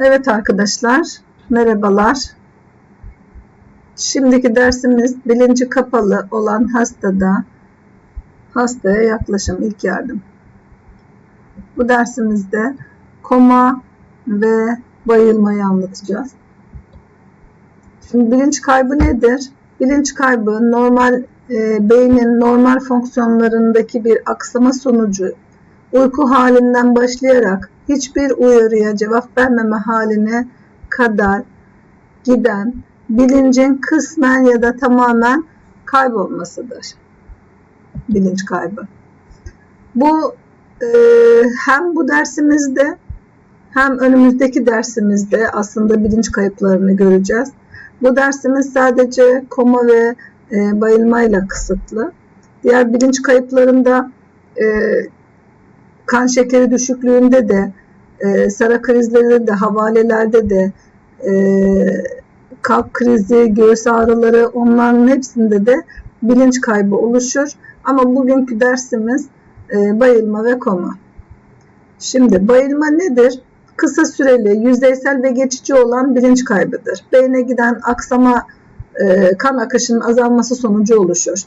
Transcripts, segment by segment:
Evet arkadaşlar, merhabalar. Şimdiki dersimiz bilinci kapalı olan hastada hastaya yaklaşım ilk yardım. Bu dersimizde koma ve bayılmayı anlatacağız. Şimdi bilinç kaybı nedir? Bilinç kaybı normal e, beynin normal fonksiyonlarındaki bir aksama sonucu uyku halinden başlayarak hiçbir uyarıya cevap vermeme haline kadar giden bilincin kısmen ya da tamamen kaybolmasıdır. Bilinç kaybı. Bu e, hem bu dersimizde hem önümüzdeki dersimizde aslında bilinç kayıplarını göreceğiz. Bu dersimiz sadece koma ve e, bayılmayla kısıtlı. Diğer bilinç kayıplarında e, kan şekeri düşüklüğünde de, e, sara krizlerinde de, havalelerde de, e, kalp krizi, göğüs ağrıları onların hepsinde de bilinç kaybı oluşur. Ama bugünkü dersimiz e, bayılma ve koma. Şimdi bayılma nedir? Kısa süreli, yüzeysel ve geçici olan bilinç kaybıdır. Beyne giden aksama, e, kan akışının azalması sonucu oluşur.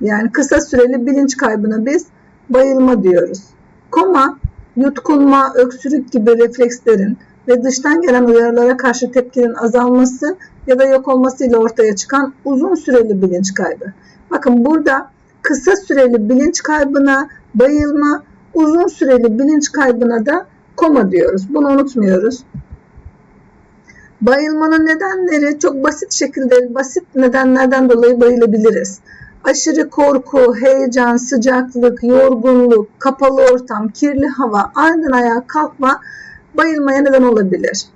Yani kısa süreli bilinç kaybına biz bayılma diyoruz. Koma, yutkunma, öksürük gibi reflekslerin ve dıştan gelen uyarılara karşı tepkinin azalması ya da yok olmasıyla ortaya çıkan uzun süreli bilinç kaybı. Bakın burada kısa süreli bilinç kaybına bayılma, uzun süreli bilinç kaybına da koma diyoruz. Bunu unutmuyoruz. Bayılmanın nedenleri çok basit şekilde, basit nedenlerden dolayı bayılabiliriz aşırı korku, heyecan, sıcaklık, yorgunluk, kapalı ortam, kirli hava, aniden ayağa kalkma bayılmaya neden olabilir.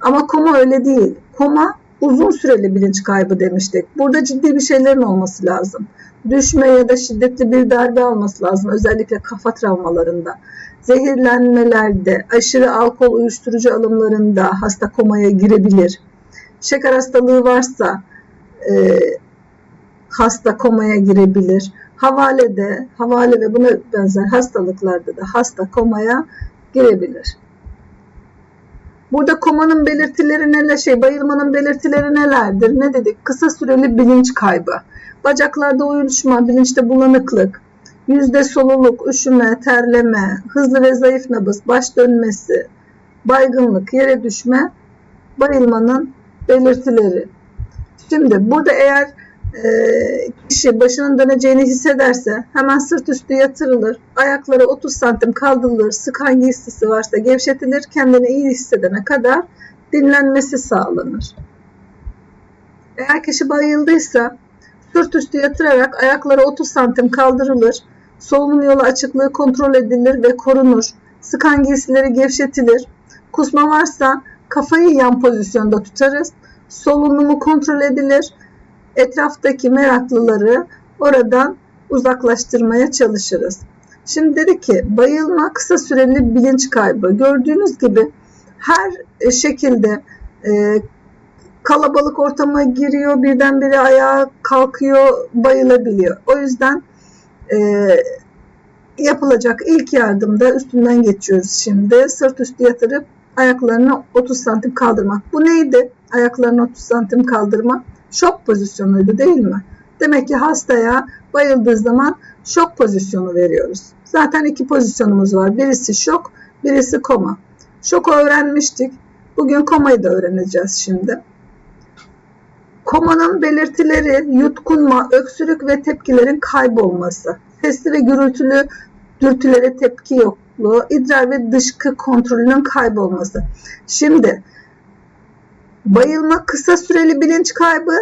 Ama koma öyle değil. Koma uzun süreli bilinç kaybı demiştik. Burada ciddi bir şeylerin olması lazım. Düşme ya da şiddetli bir darbe alması lazım. Özellikle kafa travmalarında. Zehirlenmelerde, aşırı alkol uyuşturucu alımlarında hasta komaya girebilir. Şeker hastalığı varsa, e, hasta komaya girebilir. Havalede, havale ve buna benzer hastalıklarda da hasta komaya girebilir. Burada komanın belirtileri neler, şey bayılmanın belirtileri nelerdir? Ne dedik? Kısa süreli bilinç kaybı, bacaklarda uyuşma, bilinçte bulanıklık, yüzde soluluk, üşüme, terleme, hızlı ve zayıf nabız, baş dönmesi, baygınlık, yere düşme, bayılmanın belirtileri. Şimdi burada eğer kişi başının döneceğini hissederse hemen sırt üstü yatırılır, ayakları 30 santim kaldırılır, sıkan giysisi varsa gevşetilir, kendini iyi hissedene kadar dinlenmesi sağlanır. Eğer kişi bayıldıysa sırt üstü yatırarak ayakları 30 santim kaldırılır, solunum yolu açıklığı kontrol edilir ve korunur, sıkan giysileri gevşetilir, kusma varsa kafayı yan pozisyonda tutarız, solunumu kontrol edilir, etraftaki meraklıları oradan uzaklaştırmaya çalışırız. Şimdi dedi ki bayılma kısa süreli bilinç kaybı. Gördüğünüz gibi her şekilde e, kalabalık ortama giriyor, birdenbire ayağa kalkıyor, bayılabiliyor. O yüzden e, yapılacak ilk yardımda üstünden geçiyoruz şimdi. Sırt üstü yatırıp ayaklarını 30 santim kaldırmak. Bu neydi? Ayaklarını 30 santim kaldırmak şok pozisyonuydu değil mi? Demek ki hastaya bayıldığı zaman şok pozisyonu veriyoruz. Zaten iki pozisyonumuz var. Birisi şok, birisi koma. Şoku öğrenmiştik. Bugün komayı da öğreneceğiz şimdi. Komanın belirtileri yutkunma, öksürük ve tepkilerin kaybolması. Sesli ve gürültülü dürtülere tepki yokluğu, idrar ve dışkı kontrolünün kaybolması. Şimdi Bayılma kısa süreli bilinç kaybı,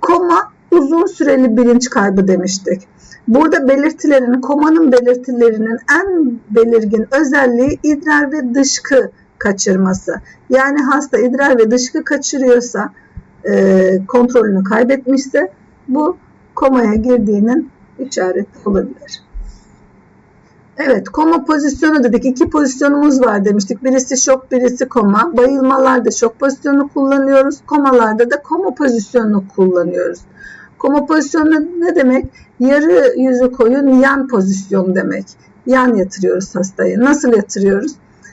koma uzun süreli bilinç kaybı demiştik. Burada belirtilerin, komanın belirtilerinin en belirgin özelliği idrar ve dışkı kaçırması. Yani hasta idrar ve dışkı kaçırıyorsa, e, kontrolünü kaybetmişse bu komaya girdiğinin işareti olabilir. Evet koma pozisyonu dedik. İki pozisyonumuz var demiştik. Birisi şok birisi koma. Bayılmalarda şok pozisyonu kullanıyoruz. Komalarda da koma pozisyonunu kullanıyoruz. Koma pozisyonu ne demek? Yarı yüzü koyun yan pozisyon demek. Yan yatırıyoruz hastayı. Nasıl yatırıyoruz?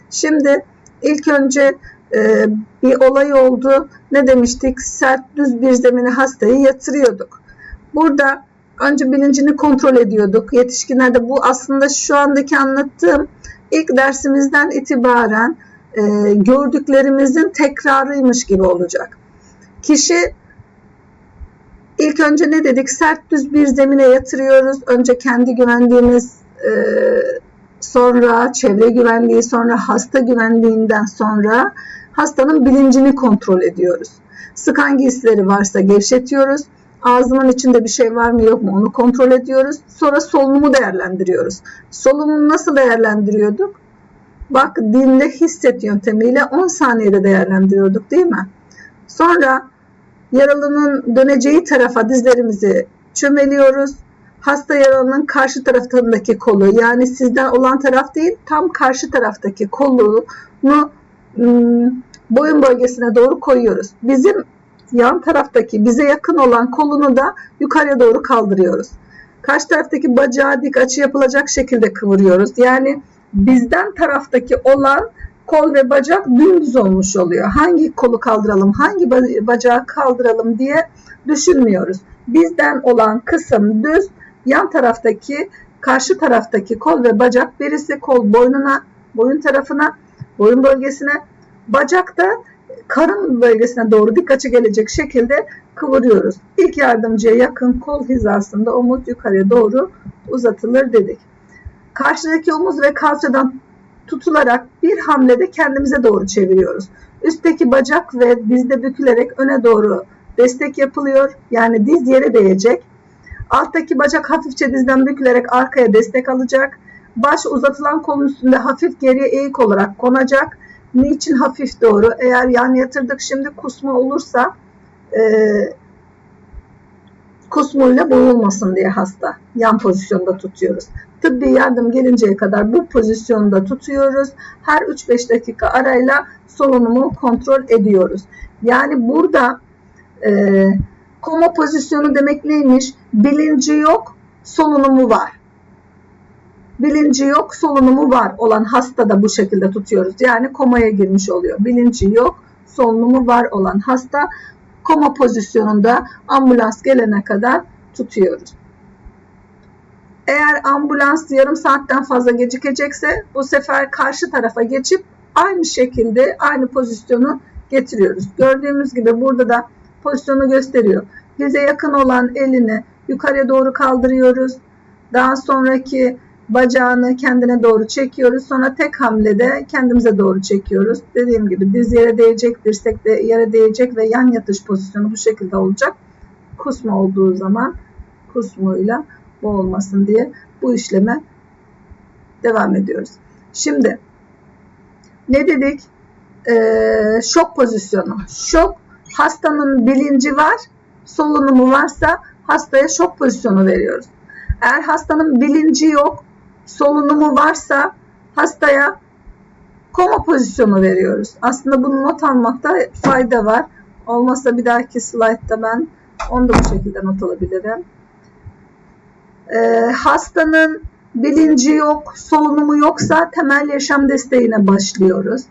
Şimdi ilk önce e, bir olay oldu. Ne demiştik? Sert düz bir zemine hastayı yatırıyorduk. Burada önce bilincini kontrol ediyorduk. Yetişkinlerde bu aslında şu andaki anlattığım ilk dersimizden itibaren e, gördüklerimizin tekrarıymış gibi olacak. Kişi ilk önce ne dedik? Sert düz bir zemine yatırıyoruz. Önce kendi güvendiğimiz e, sonra çevre güvenliği sonra hasta güvenliğinden sonra hastanın bilincini kontrol ediyoruz. Sıkan giysileri varsa gevşetiyoruz. Ağzının içinde bir şey var mı yok mu onu kontrol ediyoruz. Sonra solunumu değerlendiriyoruz. Solunumu nasıl değerlendiriyorduk? Bak dinle hisset yöntemiyle 10 saniyede değerlendiriyorduk değil mi? Sonra yaralının döneceği tarafa dizlerimizi çömeliyoruz. Hasta yaralının karşı tarafındaki kolu yani sizden olan taraf değil tam karşı taraftaki kolunu ım, boyun bölgesine doğru koyuyoruz. Bizim yan taraftaki bize yakın olan kolunu da yukarıya doğru kaldırıyoruz. Karşı taraftaki bacağı dik açı yapılacak şekilde kıvırıyoruz. Yani bizden taraftaki olan kol ve bacak dümdüz olmuş oluyor. Hangi kolu kaldıralım, hangi bacağı kaldıralım diye düşünmüyoruz. Bizden olan kısım düz, yan taraftaki, karşı taraftaki kol ve bacak birisi kol boynuna, boyun tarafına, boyun bölgesine, bacak da karın bölgesine doğru dik açı gelecek şekilde kıvırıyoruz. İlk yardımcıya yakın kol hizasında omuz yukarıya doğru uzatılır dedik. Karşıdaki omuz ve kalçadan tutularak bir hamlede kendimize doğru çeviriyoruz. Üstteki bacak ve dizde bükülerek öne doğru destek yapılıyor. Yani diz yere değecek. Alttaki bacak hafifçe dizden bükülerek arkaya destek alacak. Baş uzatılan kolun üstünde hafif geriye eğik olarak konacak. Niçin hafif doğru? Eğer yan yatırdık şimdi kusma olursa e, kusmuyla boğulmasın diye hasta yan pozisyonda tutuyoruz. Tıbbi yardım gelinceye kadar bu pozisyonda tutuyoruz. Her 3-5 dakika arayla solunumu kontrol ediyoruz. Yani burada e, koma pozisyonu demek neymiş? Bilinci yok, solunumu var. Bilinci yok, solunumu var olan hasta da bu şekilde tutuyoruz. Yani komaya girmiş oluyor. Bilinci yok, solunumu var olan hasta koma pozisyonunda ambulans gelene kadar tutuyoruz. Eğer ambulans yarım saatten fazla gecikecekse bu sefer karşı tarafa geçip aynı şekilde aynı pozisyonu getiriyoruz. Gördüğümüz gibi burada da pozisyonu gösteriyor. Bize yakın olan elini yukarıya doğru kaldırıyoruz. Daha sonraki bacağını kendine doğru çekiyoruz. Sonra tek hamlede kendimize doğru çekiyoruz. Dediğim gibi diz yere değecek, dirsek de yere değecek ve yan yatış pozisyonu bu şekilde olacak. Kusma olduğu zaman kusmuyla boğulmasın diye bu işleme devam ediyoruz. Şimdi ne dedik? Ee, şok pozisyonu. Şok hastanın bilinci var, solunumu varsa hastaya şok pozisyonu veriyoruz. Eğer hastanın bilinci yok, solunumu varsa hastaya koma pozisyonu veriyoruz. Aslında bunu not almakta fayda var. Olmazsa bir dahaki slaytta ben onu da bu şekilde not alabilirim. Ee, hastanın bilinci yok, solunumu yoksa temel yaşam desteğine başlıyoruz.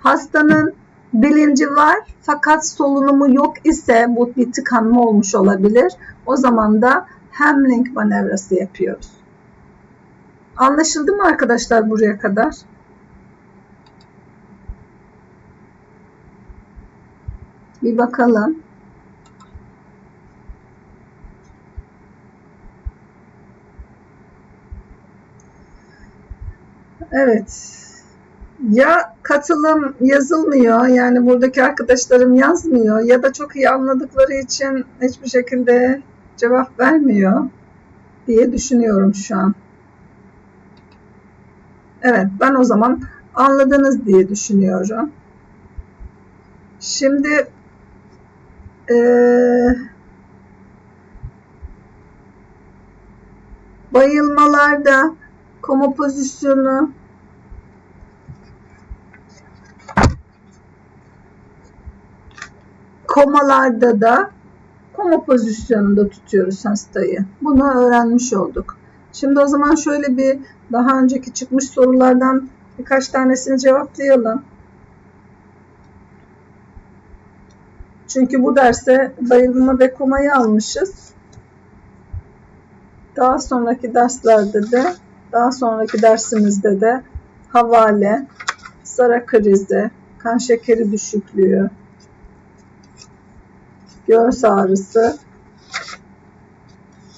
Hastanın bilinci var fakat solunumu yok ise bu bir tıkanma olmuş olabilir. O zaman da Hamling manevrası yapıyoruz. Anlaşıldı mı arkadaşlar buraya kadar? Bir bakalım. Evet. Ya katılım yazılmıyor yani buradaki arkadaşlarım yazmıyor ya da çok iyi anladıkları için hiçbir şekilde cevap vermiyor diye düşünüyorum şu an. Evet ben o zaman anladınız diye düşünüyorum. Şimdi ee, bayılmalarda koma pozisyonu komalarda da koma pozisyonunda tutuyoruz hastayı. Bunu öğrenmiş olduk. Şimdi o zaman şöyle bir daha önceki çıkmış sorulardan birkaç tanesini cevaplayalım. Çünkü bu derse bayılma ve komayı almışız. Daha sonraki derslerde de, daha sonraki dersimizde de havale, sara krizi, kan şekeri düşüklüğü, göğüs ağrısı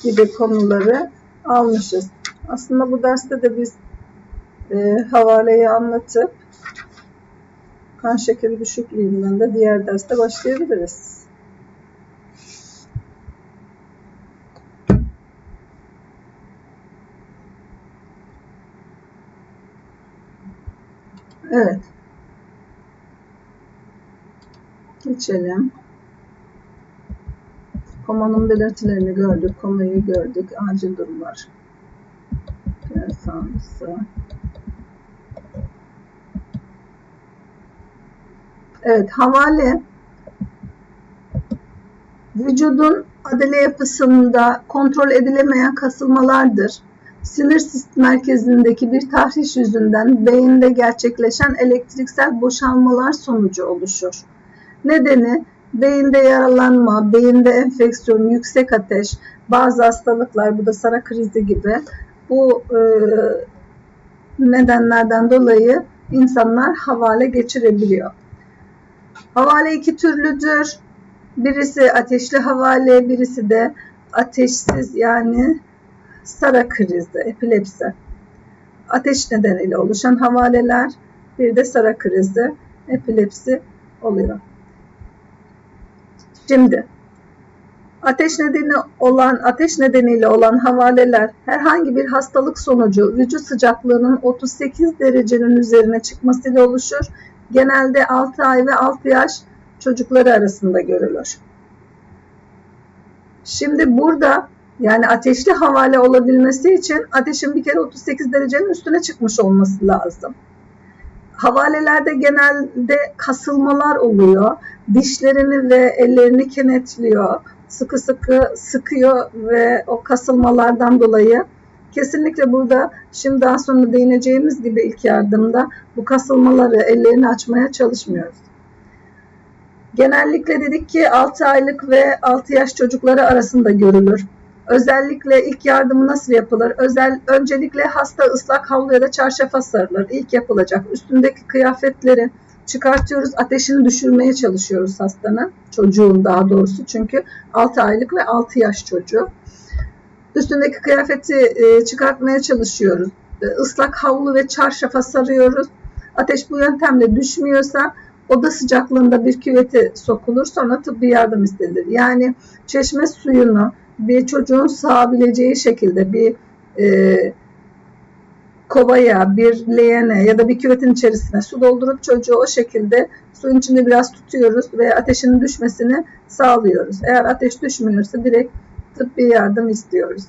gibi konuları almışız. Aslında bu derste de biz e, havaleyi anlatıp kan şekeri düşüklüğünden de diğer derste başlayabiliriz. Evet. Geçelim. Komanın belirtilerini gördük. Komayı gördük. Acil durumlar. Ağrısı. Evet, havale vücudun adele yapısında kontrol edilemeyen kasılmalardır. Sinir sistem merkezindeki bir tahriş yüzünden beyinde gerçekleşen elektriksel boşalmalar sonucu oluşur. Nedeni beyinde yaralanma, beyinde enfeksiyon, yüksek ateş, bazı hastalıklar, bu da sara krizi gibi bu e, nedenlerden dolayı insanlar havale geçirebiliyor. Havale iki türlüdür. Birisi ateşli havale, birisi de ateşsiz yani sara krizi, epilepsi. Ateş nedeniyle oluşan havaleler, bir de sara krizi, epilepsi oluyor. Şimdi ateş nedeni olan ateş nedeniyle olan havaleler herhangi bir hastalık sonucu vücut sıcaklığının 38 derecenin üzerine çıkmasıyla oluşur genelde 6 ay ve 6 yaş çocukları arasında görülür. Şimdi burada yani ateşli havale olabilmesi için ateşin bir kere 38 derecenin üstüne çıkmış olması lazım. Havalelerde genelde kasılmalar oluyor. Dişlerini ve ellerini kenetliyor. Sıkı sıkı sıkıyor ve o kasılmalardan dolayı Kesinlikle burada şimdi daha sonra değineceğimiz gibi ilk yardımda bu kasılmaları ellerini açmaya çalışmıyoruz. Genellikle dedik ki 6 aylık ve 6 yaş çocukları arasında görülür. Özellikle ilk yardımı nasıl yapılır? Özel öncelikle hasta ıslak havlu ya da çarşafa sarılır. İlk yapılacak. Üstündeki kıyafetleri çıkartıyoruz. Ateşini düşürmeye çalışıyoruz hastanın. Çocuğun daha doğrusu. Çünkü 6 aylık ve 6 yaş çocuğu. Üstündeki kıyafeti e, çıkartmaya çalışıyoruz. E, ıslak havlu ve çarşafa sarıyoruz. Ateş bu yöntemle düşmüyorsa oda sıcaklığında bir küvete sokulur sonra tıbbi yardım istenilir. Yani çeşme suyunu bir çocuğun sağabileceği şekilde bir e, kovaya, bir leğene ya da bir küvetin içerisine su doldurup çocuğu o şekilde suyun içinde biraz tutuyoruz ve ateşinin düşmesini sağlıyoruz. Eğer ateş düşmüyorsa direkt tıbbi yardım istiyoruz.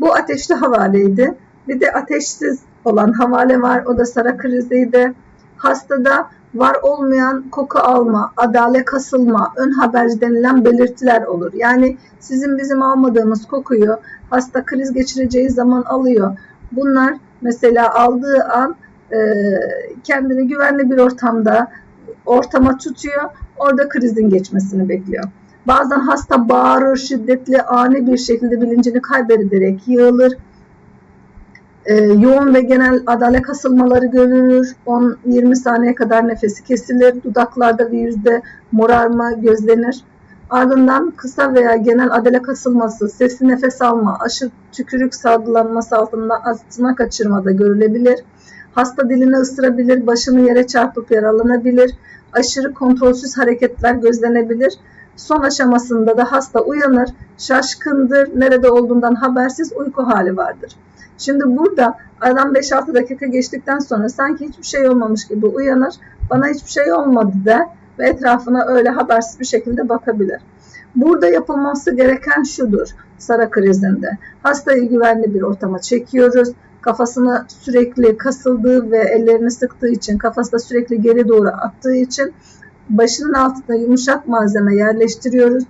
Bu ateşli havaleydi. Bir de ateşsiz olan havale var. O da sara kriziydi. Hastada var olmayan koku alma, adale kasılma, ön haberci denilen belirtiler olur. Yani sizin bizim almadığımız kokuyu hasta kriz geçireceği zaman alıyor. Bunlar mesela aldığı an e, kendini güvenli bir ortamda ortama tutuyor. Orada krizin geçmesini bekliyor. Bazen hasta bağırır, şiddetli, ani bir şekilde bilincini kaybederek yığılır. Ee, yoğun ve genel adale kasılmaları görülür. 10-20 saniye kadar nefesi kesilir. Dudaklarda bir yüzde morarma gözlenir. Ardından kısa veya genel adale kasılması, sesli nefes alma, aşırı tükürük salgılanması altında altına kaçırmada görülebilir. Hasta dilini ısırabilir, başını yere çarpıp yaralanabilir. Aşırı kontrolsüz hareketler gözlenebilir. Son aşamasında da hasta uyanır, şaşkındır, nerede olduğundan habersiz uyku hali vardır. Şimdi burada aradan 5-6 dakika geçtikten sonra sanki hiçbir şey olmamış gibi uyanır, bana hiçbir şey olmadı der ve etrafına öyle habersiz bir şekilde bakabilir. Burada yapılması gereken şudur Sara krizinde. Hastayı güvenli bir ortama çekiyoruz. Kafasını sürekli kasıldığı ve ellerini sıktığı için, kafası sürekli geri doğru attığı için başının altına yumuşak malzeme yerleştiriyoruz.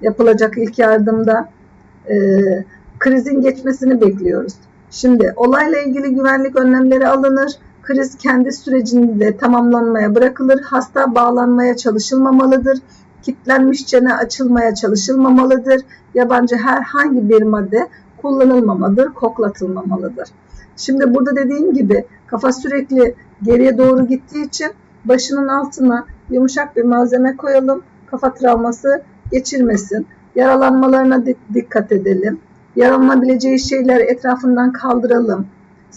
Yapılacak ilk yardımda e, krizin geçmesini bekliyoruz. Şimdi olayla ilgili güvenlik önlemleri alınır. Kriz kendi sürecinde tamamlanmaya bırakılır. Hasta bağlanmaya çalışılmamalıdır. Kitlenmişçene açılmaya çalışılmamalıdır. Yabancı herhangi bir madde kullanılmamalıdır, koklatılmamalıdır. Şimdi burada dediğim gibi kafa sürekli geriye doğru gittiği için başının altına yumuşak bir malzeme koyalım. Kafa travması geçirmesin. Yaralanmalarına dikkat edelim. Yaralanabileceği şeyleri etrafından kaldıralım.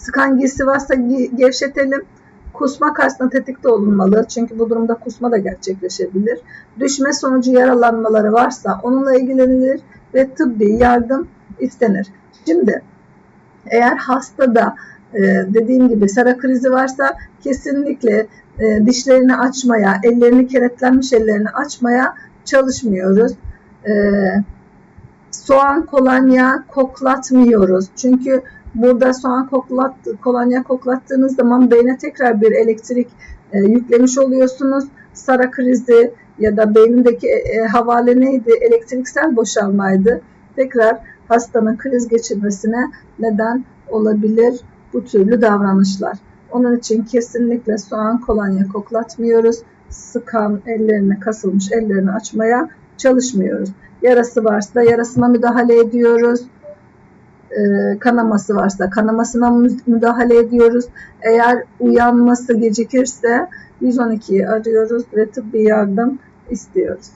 Sıkan giysi varsa gevşetelim. Kusma karşısında tetikte olunmalı. Çünkü bu durumda kusma da gerçekleşebilir. Düşme sonucu yaralanmaları varsa onunla ilgilenilir ve tıbbi yardım istenir. Şimdi eğer hastada e, dediğim gibi sara krizi varsa kesinlikle e, dişlerini açmaya, ellerini kenetlenmiş ellerini açmaya çalışmıyoruz. E, soğan kolonya koklatmıyoruz. Çünkü burada soğan koklat, kolonya koklattığınız zaman beyne tekrar bir elektrik e, yüklemiş oluyorsunuz. Sara krizi ya da beynindeki e, e, havale neydi? Elektriksel boşalmaydı. Tekrar hastanın kriz geçirmesine neden olabilir bu türlü davranışlar. Onun için kesinlikle soğan kolonya koklatmıyoruz. Sıkan ellerini kasılmış ellerini açmaya çalışmıyoruz. Yarası varsa yarasına müdahale ediyoruz. Ee, kanaması varsa kanamasına müdahale ediyoruz. Eğer uyanması gecikirse 112'yi arıyoruz ve tıbbi yardım istiyoruz.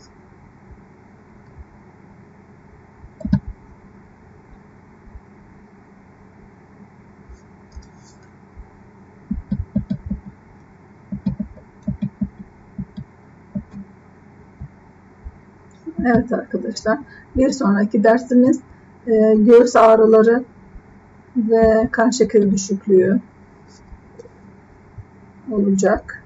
Evet arkadaşlar bir sonraki dersimiz e, göğüs ağrıları ve kan şekeri düşüklüğü olacak.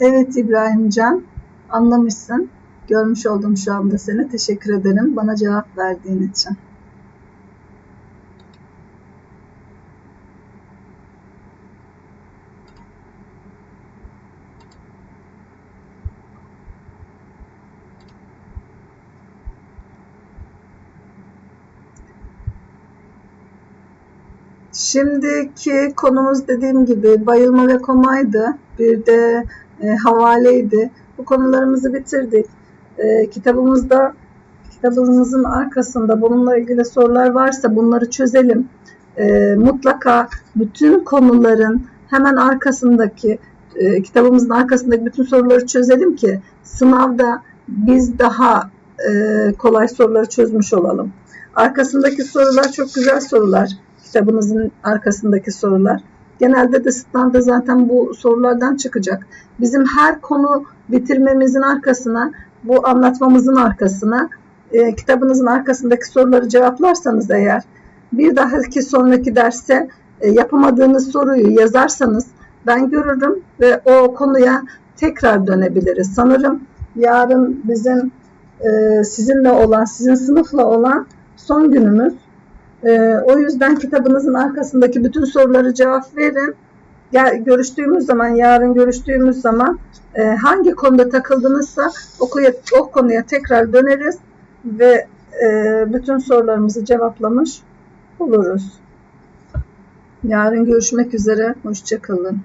Evet İbrahimcan anlamışsın. Görmüş oldum şu anda seni. Teşekkür ederim bana cevap verdiğin için. Şimdiki konumuz dediğim gibi bayılma ve komaydı. Bir de e, havaleydi. Bu konularımızı bitirdik. E, kitabımızda kitabımızın arkasında bununla ilgili sorular varsa bunları çözelim. E, mutlaka bütün konuların hemen arkasındaki e, kitabımızın arkasındaki bütün soruları çözelim ki sınavda biz daha e, kolay soruları çözmüş olalım. Arkasındaki sorular çok güzel sorular kitabınızın arkasındaki sorular. Genelde de sınavda zaten bu sorulardan çıkacak. Bizim her konu bitirmemizin arkasına, bu anlatmamızın arkasına, e, kitabınızın arkasındaki soruları cevaplarsanız eğer, bir dahaki sonraki derste e, yapamadığınız soruyu yazarsanız ben görürüm ve o konuya tekrar dönebiliriz. Sanırım yarın bizim e, sizinle olan, sizin sınıfla olan son günümüz. E, o yüzden kitabınızın arkasındaki bütün soruları cevap verin. Gel, görüştüğümüz zaman, yarın görüştüğümüz zaman e, hangi konuda takıldınızsa o, o konuya tekrar döneriz ve e, bütün sorularımızı cevaplamış oluruz. Yarın görüşmek üzere. Hoşçakalın.